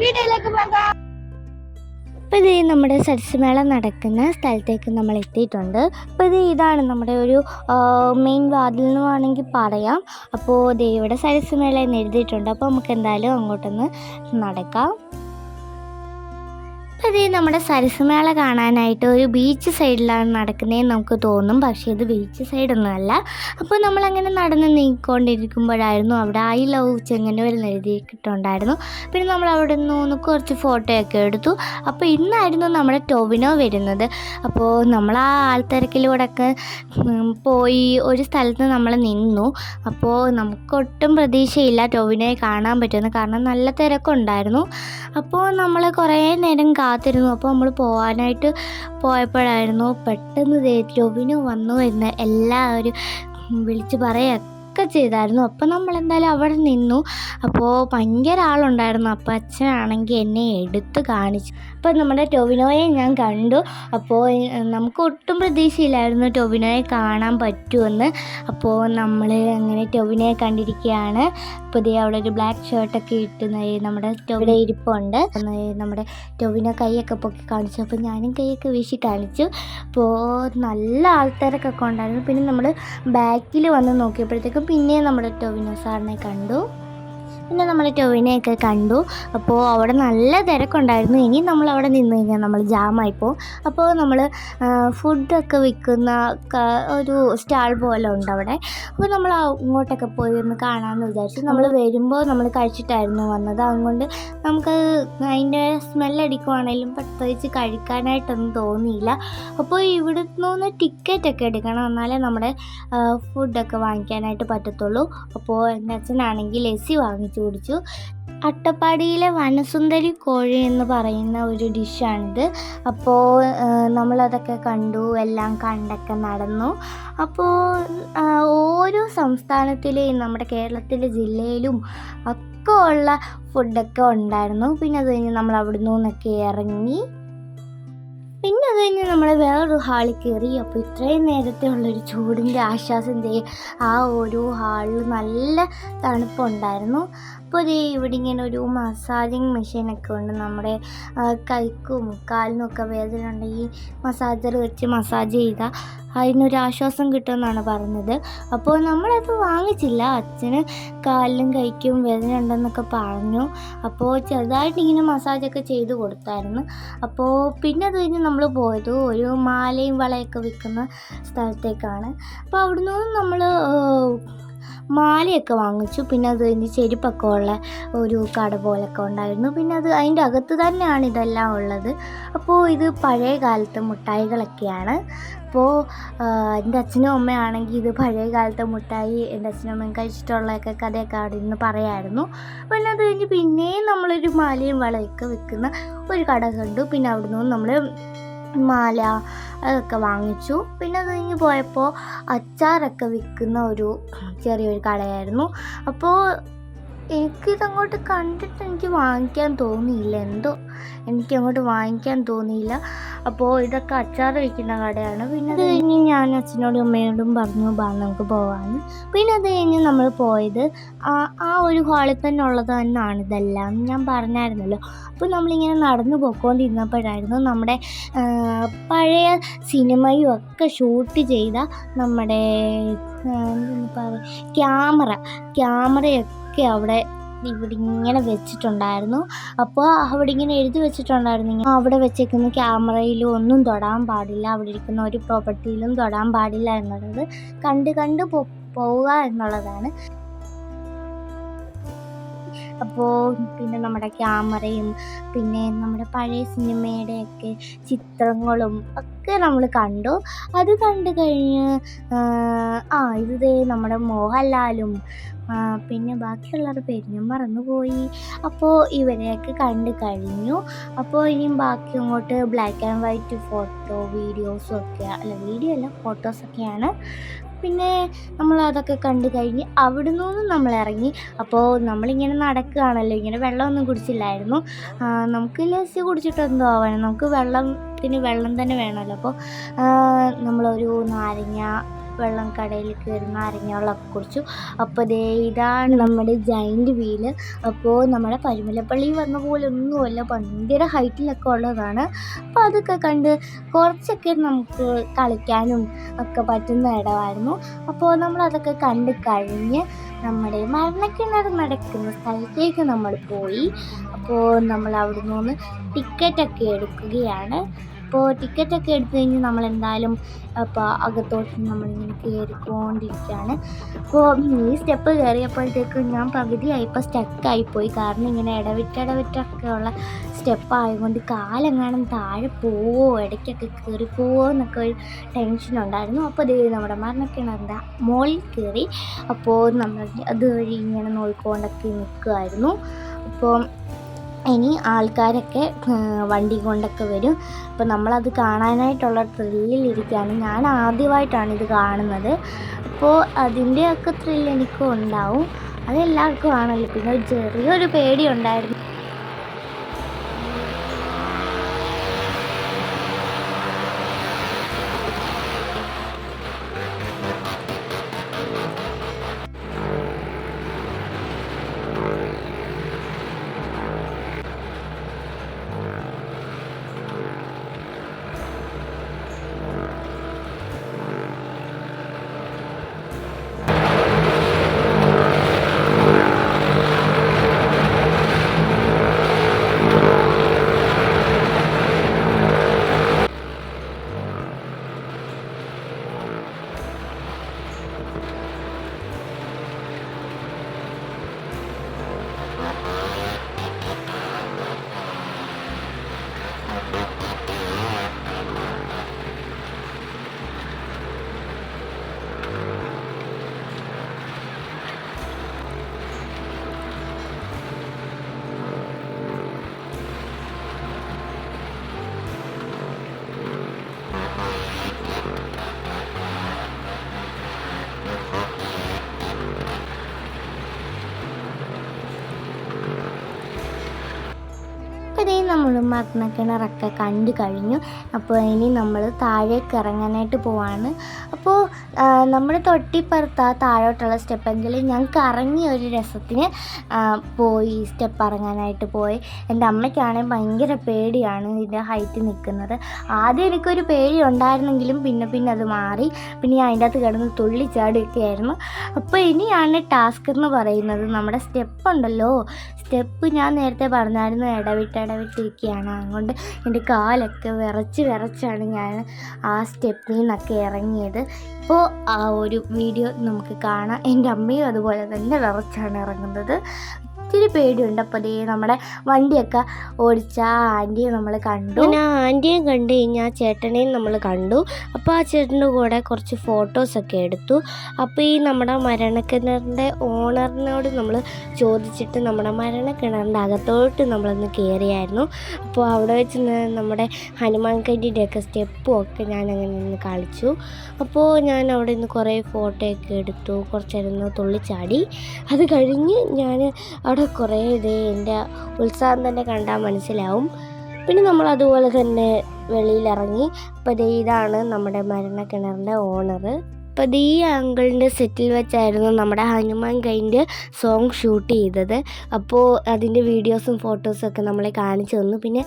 വീഡിയോയിലേക്ക് പോകാം. അപ്പോൾ ഇത് നമ്മുടെ സരസ്മേള നടക്കുന്ന സ്ഥലത്തേക്ക് നമ്മൾ എത്തിയിട്ടുണ്ട്. അപ്പോൾ ഇത് ഇതാണ് നമ്മുടെ ഒരു മെയിൻ വാതിൽ എന്ന് വേണമെങ്കിൽ പറയാം. അപ്പോൾ ദേ ഇവിടെ സരസ്മേള എന്ന് എഴുതിയിട്ടുണ്ട്. അപ്പോൾ നമുക്ക് എന്തായാലും അങ്ങോട്ടൊന്ന് നടക്കാം. ഇത് നമ്മുടെ സരസ്മേള കാണാനായിട്ട് ഒരു ബീച്ച് സൈഡിലാണ് നടക്കുന്നതെന്ന് നമുക്ക് തോന്നും. പക്ഷേ ഇത് ബീച്ച് സൈഡൊന്നുമല്ല. അപ്പോൾ നമ്മളങ്ങനെ നടന്ന് നീങ്ങിക്കൊണ്ടിരിക്കുമ്പോഴായിരുന്നു അവിടെ ഐ ലവ് ചെങ്ങന്നൂരിൽ എഴുതിയിട്ടുണ്ടായിരുന്നു പിന്നെ നമ്മൾ അവിടെ നിന്ന് കുറച്ച് ഫോട്ടോയൊക്കെ എടുത്തു. അപ്പോൾ ഇന്നായിരുന്നു നമ്മുടെ ടോവിനോ വരുന്നത്. അപ്പോൾ നമ്മൾ ആ ആൾത്തിരക്കിലൂടെ ഒക്കെ പോയി ഒരു സ്ഥലത്ത് നമ്മൾ നിന്നു. അപ്പോൾ നമുക്കൊട്ടും പ്രതീക്ഷയില്ല ടോവിനോയെ കാണാൻ പറ്റുമെന്ന്. കാരണം നല്ല തിരക്കുണ്ടായിരുന്നു. അപ്പോൾ നമ്മൾ കുറേ നേരം കാത്തിരുന്നു. അപ്പോൾ നമ്മൾ പോകാനായിട്ട് പോയപ്പോഴായിരുന്നു പെട്ടെന്ന് ദേ ടൊവിനോ വന്നു എന്ന് എല്ലാവരും വിളിച്ച് പറയുകയൊക്കെ ചെയ്തായിരുന്നു. അപ്പോൾ നമ്മൾ എന്തായാലും അവിടെ നിന്നു. അപ്പോൾ ഭയങ്കര ആളുണ്ടായിരുന്നു. അപ്പോൾ അച്ഛനാണെങ്കിൽ എന്നെ എടുത്ത് കാണിച്ചു. അപ്പോൾ നമ്മുടെ ടൊവിനോയെ ഞാൻ കണ്ടു. അപ്പോൾ നമുക്ക് ഒട്ടും പ്രതീക്ഷയില്ലായിരുന്നു ടൊവിനോയെ കാണാൻ പറ്റുമെന്ന്. അപ്പോൾ നമ്മൾ അങ്ങനെ ടൊവിനോയെ കണ്ടിരിക്കുകയാണ് ദേ അവിടെ ഒരു ബ്ലാക്ക് ഷർട്ടൊക്കെ ഇട്ട് നമ്മുടെ ടൊവിനോ ഇരിപ്പുണ്ട്. നമ്മുടെ ടൊവിനോ കൈയൊക്കെ പൊക്കി കാണിച്ചു. അപ്പോൾ ഞാനും കൈയൊക്കെ വീശി കാണിച്ചു. അപ്പോൾ നല്ല ആൾക്കാരൊക്കെ ഉണ്ടായിരുന്നു. പിന്നെ നമ്മൾ ബാക്കിൽ വന്ന് നോക്കിയപ്പോഴത്തേക്കും പിന്നെയും നമ്മുടെ ടോവിനോ സാറിനെ കണ്ടു. പിന്നെ നമ്മൾ ടൊവിനെയൊക്കെ കണ്ടു. അപ്പോൾ അവിടെ നല്ല തിരക്കുണ്ടായിരുന്നു. ഇനി നമ്മൾ അവിടെ നിന്ന് കഴിഞ്ഞാൽ നമ്മൾ ജാമായിപ്പോൾ അപ്പോൾ നമ്മൾ ഫുഡൊക്കെ വിൽക്കുന്ന ഒരു സ്റ്റാൾ പോലെ ഉണ്ട് അവിടെ. അപ്പോൾ നമ്മൾ അങ്ങോട്ടൊക്കെ പോയി ഒന്ന് കാണാമെന്ന് വിചാരിച്ചു. നമ്മൾ വരുമ്പോൾ നമ്മൾ കഴിച്ചിട്ടായിരുന്നു വന്നത്. അതുകൊണ്ട് നമുക്ക് അതിന്റെ സ്മെല്ലടിക്കുവാണെങ്കിലും പ്രത്യേകിച്ച് കഴിക്കാനായിട്ടൊന്നും തോന്നിയില്ല. അപ്പോൾ ഇവിടെ നിന്ന് ടിക്കറ്റൊക്കെ എടുക്കണം. എന്നാലേ നമ്മുടെ ഫുഡൊക്കെ വാങ്ങിക്കാനായിട്ട് പറ്റത്തുള്ളൂ. അപ്പോൾ എന്റെ അച്ഛനാണെങ്കിൽ എ സി വാങ്ങിച്ചു കുടിച്ചു അട്ടപ്പാടിയിലെ വനസുന്ദരി കോഴി എന്ന് പറയുന്ന ഒരു ഡിഷാണിത്. അപ്പോൾ നമ്മളതൊക്കെ കണ്ടു എല്ലാം കണ്ടൊക്കെ നടന്നു. അപ്പോൾ ഓരോ സംസ്ഥാനത്തിലെയും നമ്മുടെ കേരളത്തിലെ ജില്ലയിലും ഒക്കെ ഉള്ള ഫുഡൊക്കെ ഉണ്ടായിരുന്നു. പിന്നെ അത് കഴിഞ്ഞ് നമ്മൾ നിന്നൊക്കെ ഇറങ്ങി പിന്നെ അത് കഴിഞ്ഞ് നമ്മൾ വേറൊരു ഹാളിൽ കയറി. അപ്പോൾ ഇത്രയും നേരത്തെ ഉള്ളൊരു ചൂടിന്റെ ആശ്വാസം ദേ ആ ഒരു ഹാളിൽ നല്ല തണുപ്പുണ്ടായിരുന്നു. അപ്പോൾ ഇത് ഇവിടെ ഇങ്ങനെ ഒരു മസാജിങ് മെഷീനൊക്കെ ഉണ്ട്. നമ്മുടെ കൈക്കും കാലിനും ഒക്കെ വേദന ഉണ്ടെങ്കിൽ മസാജർ വെച്ച് മസാജ് ചെയ്താൽ അതിനൊരു ആശ്വാസം കിട്ടുമെന്നാണ് പറഞ്ഞത്. അപ്പോൾ നമ്മളത് വാങ്ങിച്ചില്ല. അച്ഛന് കാലിലും കൈക്കും വേദന ഉണ്ടെന്നൊക്കെ പറഞ്ഞു. അപ്പോൾ ചെറുതായിട്ട് ഇങ്ങനെ മസാജൊക്കെ ചെയ്ത് കൊടുത്തായിരുന്നു. അപ്പോൾ പിന്നെ അത് കഴിഞ്ഞ് നമ്മൾ പോയത് ഒരു മാലയും വളയൊക്കെ വിൽക്കുന്ന സ്ഥലത്തേക്കാണ്. അപ്പോൾ അവിടുന്ന് നമ്മൾ മാലയൊക്കെ വാങ്ങിച്ചു. പിന്നെ അത് കഴിഞ്ഞ് ചെരുപ്പൊക്കെ ഉള്ള ഒരു കട പോലൊക്കെ ഉണ്ടായിരുന്നു. പിന്നെ അത് അതിന്റെ അകത്ത് തന്നെയാണ് ഇതെല്ലാം ഉള്ളത്. അപ്പോൾ ഇത് പഴയ കാലത്തെ മിഠായികളൊക്കെയാണ് അപ്പോൾ എന്റെ അച്ഛനും അമ്മയാണെങ്കിൽ ഇത് പഴയ കാലത്തെ മുട്ടായി എന്റെ അച്ഛനും അമ്മയും കഴിച്ചിട്ടുള്ളതൊക്കെ കഥയൊക്കെ അവിടെ നിന്ന് പറയായിരുന്നു. പിന്നെ അത് കഴിഞ്ഞ് പിന്നെയും നമ്മളൊരു മാലയും വളയൊക്കെ വിൽക്കുന്ന ഒരു കട കണ്ടു. പിന്നെ അവിടുന്ന് നമ്മൾ മാല അതൊക്കെ വാങ്ങിച്ചു. പിന്നെ അത് കഴിഞ്ഞ് പോയപ്പോൾ അച്ചാറൊക്കെ വിൽക്കുന്ന ഒരു ചെറിയൊരു കടയായിരുന്നു. അപ്പോൾ എനിക്കിതങ്ങോട്ട് കണ്ടിട്ട് എനിക്ക് വാങ്ങിക്കാൻ തോന്നിയില്ല. എന്തോ എനിക്ക് അങ്ങോട്ട് വാങ്ങിക്കാൻ തോന്നിയില്ല. അപ്പോൾ ഇതൊക്കെ അച്ചാർ വയ്ക്കുന്ന കടയാണ്. പിന്നെ അത് കഴിഞ്ഞ് ഞാൻ അച്ഛനോടും അമ്മയോടും പറഞ്ഞു ബാ നമുക്ക് പോകാമെന്ന് പിന്നെ അത് കഴിഞ്ഞ് നമ്മൾ പോയത് ആ ഒരു ഹാളിൽ തന്നെ ഉള്ളത് തന്നെയാണ് ഇതെല്ലാം ഞാൻ പറഞ്ഞായിരുന്നല്ലോ. അപ്പോൾ നമ്മളിങ്ങനെ നടന്നു പോയിക്കൊണ്ടിരുന്നപ്പോഴായിരുന്നു നമ്മുടെ പഴയ സിനിമയും ഒക്കെ ഷൂട്ട് ചെയ്ത നമ്മുടെ ക്യാമറ ക്യാമറയൊക്കെ അവിടെ ഇവിടെ ഇങ്ങനെ വെച്ചിട്ടുണ്ടായിരുന്നു. അപ്പോൾ അവിടെ ഇങ്ങനെ എഴുതി വെച്ചിട്ടുണ്ടായിരുന്നു. ഇങ്ങനെ അവിടെ വെച്ചേക്കുന്ന ക്യാമറയിലും ഒന്നും തൊടാൻ പാടില്ല. അവിടെ ഇരിക്കുന്ന ഒരു പ്രോപ്പർട്ടിയിലും തൊടാൻ പാടില്ല എന്നുള്ളത് കണ്ട് കണ്ട് പോവുക എന്നുള്ളതാണ്. അപ്പോൾ പിന്നെ നമ്മുടെ ക്യാമറയും പിന്നെ നമ്മുടെ പഴയ സിനിമയുടെയൊക്കെ ചിത്രങ്ങളും ഒക്കെ നമ്മൾ കണ്ടു. അത് കണ്ടു കഴിഞ്ഞ് ആ, ഇത് നമ്മുടെ മോഹൻലാലും പിന്നെ ബാക്കിയുള്ളവരുടെ പേര് മറന്നുപോയി. അപ്പോൾ ഇവരെയൊക്കെ കണ്ട് കഴിഞ്ഞു. അപ്പോൾ ഇനിയും ബാക്കി അങ്ങോട്ട് ബ്ലാക്ക് ആൻഡ് വൈറ്റ് ഫോട്ടോ വീഡിയോസും ഒക്കെ അല്ല വീഡിയോ അല്ല ഫോട്ടോസൊക്കെയാണ് പിന്നെ നമ്മൾ അതൊക്കെ കണ്ടു കഴിഞ്ഞ് അവിടെ നിന്നും നമ്മൾ ഇറങ്ങി. അപ്പോൾ നമ്മളിങ്ങനെ നടക്കുകയാണല്ലോ. ഇങ്ങനെ വെള്ളമൊന്നും കുടിച്ചില്ലായിരുന്നു. നമുക്ക് ലസ്സി കുടിച്ചിട്ട് എന്തോ ആവാനും നമുക്ക് വെള്ളത്തിന് വെള്ളം തന്നെ വേണമല്ലോ. അപ്പോൾ നമ്മളൊരു നാരങ്ങ വെള്ളം കടയിൽ കയറി അരഞ്ഞോളൊക്കെ കുടിച്ചു അപ്പോൾ ദേ ഇതാണ് നമ്മുടെ ജൈന്റ് വീൽ അപ്പോൾ നമ്മുടെ പരുമലപ്പള്ളി വന്ന പോലെ ഒന്നുമല്ല ഭയങ്കര ഹൈറ്റിലൊക്കെ ഉള്ളതാണ്. അപ്പോൾ അതൊക്കെ കണ്ട് കുറച്ചൊക്കെ നമുക്ക് കളിക്കാനും ഒക്കെ പറ്റുന്ന ഇടമായിരുന്നു. അപ്പോൾ നമ്മളതൊക്കെ കണ്ട് കഴിഞ്ഞ് നമ്മുടെ മരണക്കിണർ നടക്കുന്ന സ്ഥലത്തേക്ക് നമ്മൾ പോയി. അപ്പോൾ നമ്മൾ അവിടെ നിന്ന് ടിക്കറ്റൊക്കെ എടുക്കുകയാണ്. അപ്പോൾ ടിക്കറ്റൊക്കെ എടുത്തു കഴിഞ്ഞ് നമ്മൾ എന്തായാലും അപ്പോൾ അകത്തോട്ട് നമ്മളിങ്ങനെ കയറിക്കൊണ്ടിരിക്കുകയാണ്. അപ്പോൾ ഈ സ്റ്റെപ്പ് കയറിയപ്പോഴത്തേക്കും ഞാൻ പകുതിയായപ്പോൾ സ്റ്റക്കായിപ്പോയി. കാരണം ഇങ്ങനെ ഇടവിട്ടിടവിട്ടൊക്കെ ഉള്ള സ്റ്റെപ്പായതുകൊണ്ട് കാലെങ്ങാനും താഴെ പോവോ ഇടയ്ക്കൊക്കെ കയറി പോവോ എന്നൊക്കെ ഒരു ടെൻഷൻ ഉണ്ടായിരുന്നു. അപ്പോൾ ഇത് നമ്മുടെ മരണക്കിണറിന്റെ മുകളിൽ കയറി. അപ്പോൾ നമ്മൾ അതുവഴി ഇങ്ങനെ നോക്കിക്കൊണ്ടൊക്കെ നിൽക്കുമായിരുന്നു അപ്പോൾ ഇനി ആൾക്കാരൊക്കെ വണ്ടി കൊണ്ടൊക്കെ വരും. അപ്പോൾ നമ്മളത് കാണാനായിട്ടുള്ള ത്രില്ലിലിരിക്കുകയാണ് ഞാൻ ആദ്യമായിട്ടാണ് ഇത് കാണുന്നത്. അപ്പോൾ അതിന്റെയൊക്കെ ത്രില്ല് എനിക്കും ഉണ്ടാവും അതെല്ലാവർക്കും ആണല്ലോ. പിന്നെ ചെറിയൊരു പേടി അപ്പോൾ നമ്മൾ മരണക്കിണറൊക്കെ കണ്ടു കഴിഞ്ഞു. അപ്പോൾ ഇനി നമ്മൾ താഴേക്ക് ഇറങ്ങാനായിട്ട് പോവാണ്. അപ്പോൾ നമ്മൾ തൊട്ടിപ്പുറത്ത് ആ താഴോട്ടുള്ള സ്റ്റെപ്പെങ്കിൽ ഞങ്ങൾക്ക് ഇറങ്ങിയ ഒരു രസത്തിന് പോയി സ്റ്റെപ്പ് ഇറങ്ങാനായിട്ട് പോയി. എന്റെ അമ്മയ്ക്കാണെങ്കിൽ ഭയങ്കര പേടിയാണ് ഇതിന്റെ ഹൈറ്റ് നിൽക്കുന്നത്. ആദ്യം എനിക്കൊരു പേടി ഉണ്ടായിരുന്നെങ്കിലും പിന്നെ പിന്നെ അത് മാറി. പിന്നെ ഞാൻ അതിന്റെ അകത്ത് കിടന്ന് തുള്ളിച്ചാടുകയൊക്കെ ആയിരുന്നു അപ്പോൾ ഇനിയാണ് ടാസ്ക് എന്ന് പറയുന്നത്. നമ്മുടെ സ്റ്റെപ്പ് ഉണ്ടല്ലോ. സ്റ്റെപ്പ് ഞാൻ നേരത്തെ പറഞ്ഞായിരുന്നു ഇടവിട്ട് ഇടവിട്ടിരിക്കുകയാണ് അതുകൊണ്ട് എന്റെ കാലൊക്കെ വിറച്ച് വിറച്ചാണ് ഞാൻ ആ സ്റ്റെപ്പിൽ നിന്നൊക്കെ ഇറങ്ങിയത്. ഇപ്പോൾ ആ ഒരു വീഡിയോ നമുക്ക് കാണാം. എന്റെ അമ്മയും അതുപോലെ തന്നെ വിറച്ചാണ് ഇറങ്ങുന്നത്. ഒത്തിരി പേടിയുണ്ട്. ദേ നമ്മുടെ വണ്ടിയൊക്കെ ഓടിച്ച ആ ആന്റിയെ നമ്മൾ കണ്ടു. പിന്നെ ആ ആന്റിയെ കണ്ടു കഴിഞ്ഞാൽ ആ ചേട്ടനെയും നമ്മൾ കണ്ടു. അപ്പോൾ ആ ചേട്ടന്റെ കൂടെ കുറച്ച് ഫോട്ടോസൊക്കെ എടുത്തു. അപ്പോൾ ഈ നമ്മുടെ മരണക്കിണറിന്റെ ഓണറിനോട് നമ്മൾ ചോദിച്ചിട്ട് നമ്മുടെ മരണക്കിണറിന്റെ അകത്തോട്ട് നമ്മളൊന്ന് കയറിയായിരുന്നു അപ്പോൾ അവിടെ വെച്ച് നമ്മുടെ ഹനുമാൻ കണ്ടിന്റെയൊക്കെ സ്റ്റെപ്പും ഒക്കെ ഞാൻ അങ്ങനെ നിന്ന് കളിച്ചു. അപ്പോൾ ഞാൻ അവിടെ നിന്ന് കുറേ ഫോട്ടോയൊക്കെ എടുത്തു. കുറച്ച് തുള്ളിച്ചാടി. അത് കഴിഞ്ഞ് ഞാൻ അവിടെ കുറേ ഇത് എന്റെ ഉത്സാഹം തന്നെ കണ്ടാൽ മനസ്സിലാവും. പിന്നെ നമ്മൾ അതുപോലെ തന്നെ വെളിയിലിറങ്ങി അപ്പോൾ ഇതാണ് നമ്മുടെ മരണക്കിണറിന്റെ ഓണർ അപ്പോൾ ദേ ഈ അങ്കിളിന്റെ സെറ്റിൽ വെച്ചായിരുന്നു നമ്മുടെ ഹനുമാൻ കൈന്റെ സോങ് ഷൂട്ട് ചെയ്തത്. അപ്പോൾ അതിന്റെ വീഡിയോസും ഫോട്ടോസും ഒക്കെ നമ്മളെ കാണിച്ചു തന്നു. പിന്നെ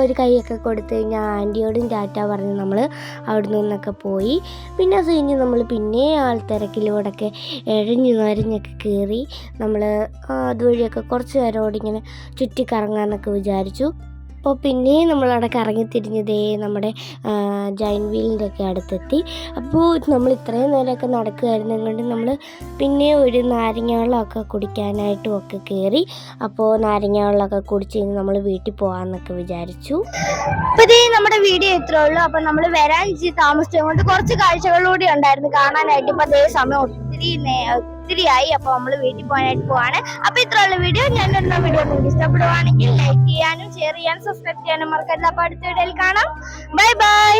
ഒരു കൈയൊക്കെ കൊടുത്തു കഴിഞ്ഞാൽ ആന്റിയോടും ടാറ്റ പറഞ്ഞ് നമ്മൾ അവിടെ നിന്നൊക്കെ പോയി. പിന്നെ അത് കഴിഞ്ഞ് നമ്മൾ പിന്നെ ആൾത്തിരക്കിലൂടെയൊക്കെ എഴഞ്ഞു നരഞ്ഞൊക്കെ കയറി നമ്മൾ അതുവഴിയൊക്കെ കുറച്ച് നേരം ചുറ്റിക്കറങ്ങാന്നൊക്കെ വിചാരിച്ചു. അപ്പോൾ പിന്നെയും നമ്മളവിടെ കറങ്ങി തിരിഞ്ഞതേ നമ്മുടെ ജൈൻ വീലിന്റെ ഒക്കെ അടുത്തെത്തി. അപ്പോൾ നമ്മൾ ഇത്രയും നേരമൊക്കെ നടക്കുകയായിരുന്നു കൊണ്ട് നമ്മൾ പിന്നെ ഒരു നാരങ്ങ വെള്ളമൊക്കെ കുടിക്കാനായിട്ടും ഒക്കെ കയറി. അപ്പോൾ നാരങ്ങ വെള്ളമൊക്കെ കുടിച്ച് കഴിഞ്ഞ് നമ്മൾ വീട്ടിൽ പോകാമെന്നൊക്കെ വിചാരിച്ചു. അപ്പോൾ ഇതേ നമ്മുടെ വീഡിയോ ഇത്രേ ഉള്ളൂ. അപ്പോൾ നമ്മൾ വരാൻ താമസിച്ചത് കൊണ്ട് കുറച്ച് കാഴ്ചകളിലൂടെ ഉണ്ടായിരുന്നു കാണാനായിട്ട്. ഇപ്പോൾ അതേ സമയം ഒത്തിരി നേ- ഒത്തിരിയായി. അപ്പൊ നമ്മൾ വീട്ടിൽ പോകാനായിട്ട് പോവാണ്. അപ്പൊ ഇത്രയുള്ള വീഡിയോ ഞാൻ എന്താ വീഡിയോ നിങ്ങൾക്ക് ഇഷ്ടപ്പെടുവാണെങ്കിൽ ലൈക്ക് ചെയ്യാനും ഷെയർ ചെയ്യാനും സബ്സ്ക്രൈബ് ചെയ്യാനും മറക്കരുത്. അപ്പൊ അടുത്ത വീഡിയോയിൽ കാണാം. Bye bye